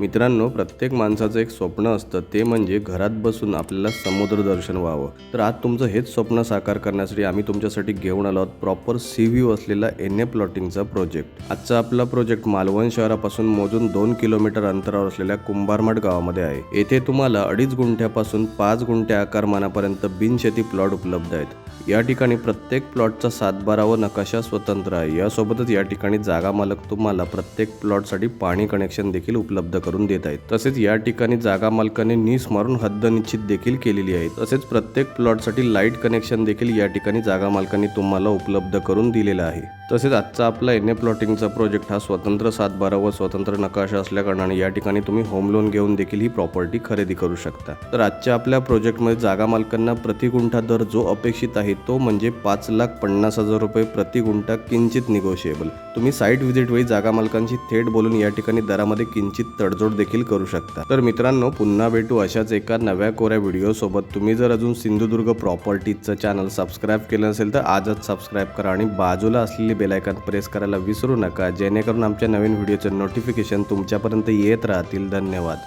मित्रांनो प्रत्येक माणसाचं एक स्वप्न असतं ते म्हणजे घरात बसून आपल्याला समुद्र दर्शन व्हावं. तर आज तुमचं हेच स्वप्न साकार करण्यासाठी आम्ही तुमच्यासाठी घेऊन आलो आहोत प्रॉपर सी व्ह्यू असलेला एन ए प्लॉटिंगचा प्रोजेक्ट. आजचा आपला प्रोजेक्ट मालवण शहरापासून मोजून दोन किलोमीटर अंतरावर असलेल्या कुंभारमठ गावामध्ये आहे. येथे तुम्हाला अडीच गुंठ्यापासून पाच गुंठ्या आकारमानापर्यंत बिनशेती प्लॉट उपलब्ध आहेत. या ठिकाणी प्रत्येक प्लॉटचा सातबारा व नकाशा स्वतंत्र आहे. यासोबतच या ठिकाणी जागा मालक तुम्हाला प्रत्येक प्लॉटसाठी पाणी कनेक्शन देखील उपलब्ध करून देत आहेत. तसेच या ठिकाणी जागा मालकाने नीस मारून हद्द निश्चित देखील केलेली आहे. तसेच प्रत्येक प्लॉटसाठी लाइट कनेक्शन देखील या ठिकाणी जागा मालकांनी तुम्हाला उपलब्ध करून दिलेला आहे. तसेच आजचा आपला एन ए प्लॉटिंगचा प्रोजेक्ट हा स्वतंत्र सातबारा व स्वतंत्र नकाशा असल्याकारणाने या ठिकाणी तुम्ही होम लोन घेऊन देखील ही प्रॉपर्टी खरेदी करू शकता. तर आजच्या आपल्या प्रोजेक्टमध्ये जागा मालकांना प्रति गुंठा दर जो अपेक्षित आहे तो म्हणजे पाच लाख पन्नास हजार रुपये प्रति गुंठा किंचित निगोशिएबल तुम्ही साईट व्हिजिट वेळी जागा मालकांशी थेट बोलून या ठिकाणी दरामध्ये किंचित तडजोड देखील करू शकता. तर मित्रांनो पुन्हा भेटू अशाच एका नव्या कोऱ्या व्हिडिओ सोबत. तुम्ही जर अजून सिंधुदुर्ग प्रॉपर्टीजचं चॅनल सबस्क्राईब केलं नसेल तर आजच सबस्क्राईब करा आणि बाजूला असलेली बेलायकन प्रेस करायला विसरू नका. जेणेकरून आमच्या नवीन व्हिडिओचे नोटिफिकेशन तुमच्यापर्यंत येत राहतील. धन्यवाद.